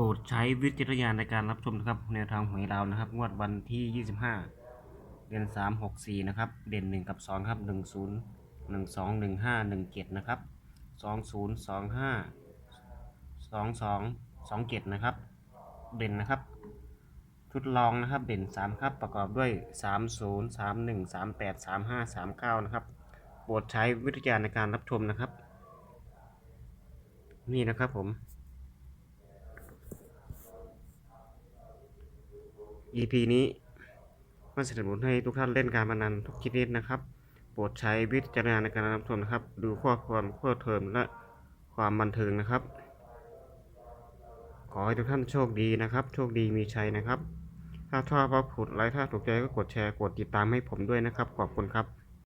รดใช้วิจารณญาณในการรับชมนะครับ แนวทางหวยเราวนะครับ งวดวันที่ 25 เดือน3 6 4 นะครับ เด่น 1 กับ 2 ครับ 10 12 15 17 นะครับ 20 25 22 27 นะครับ เด่นนะครับ ชุดรองนะครับ เด่น 3 ครับ ประกอบด้วย 30 31 38 35 39 นะครับโปรดใช้วิจารณญาณในการรับชมนะครับ นี่นะครับผม EP นี้ไม่สนับสนุนให้ทุกท่านเล่นการพนันทุกชนิดนะครับ โปรดใช้วิจารณญาณในการรับชมนะครับ ดูข้อความข้อเทิมและความบันเทิงนะครับ ขอให้ทุกท่านโชคดีนะครับ โชคดีมีชัยนะครับ ถ้าชอบก็กดไลค์ถ้าถูกใจก็กดแชร์กดติดตามให้ผมด้วยนะครับ ขอบคุณครับ